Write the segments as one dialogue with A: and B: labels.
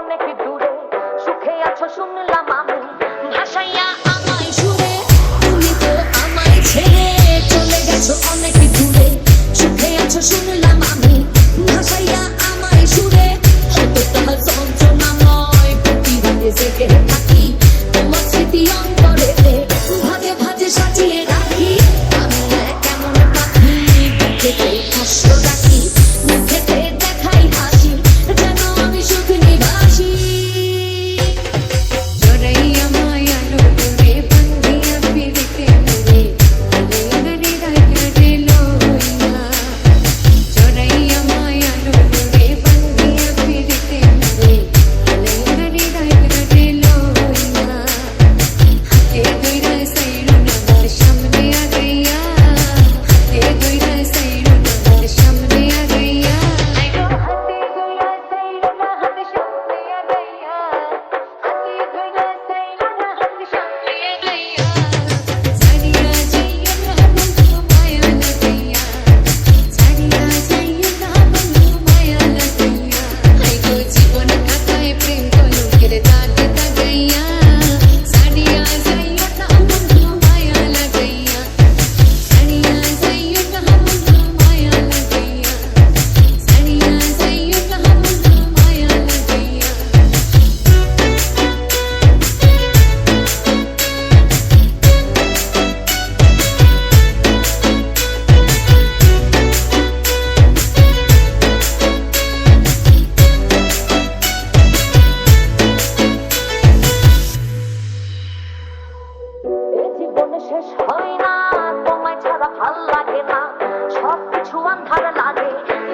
A: অনেক দূরে? সুখে আছো শুনলাম আমি। ভাসাইয়া আমায় সুরে, তুমি তো আমায় ছেড়ে চলে গেছো অনেক দূরে। সুখে আছো শুনলাম আমি। ভাসাইয়া আমায় সুরে, হয়তো তোমার যন্ত্রণা প্রতিবাদে জেগে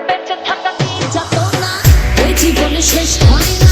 A: বেঁচে থাকা যত না এই জীবনে শেষ হয় না।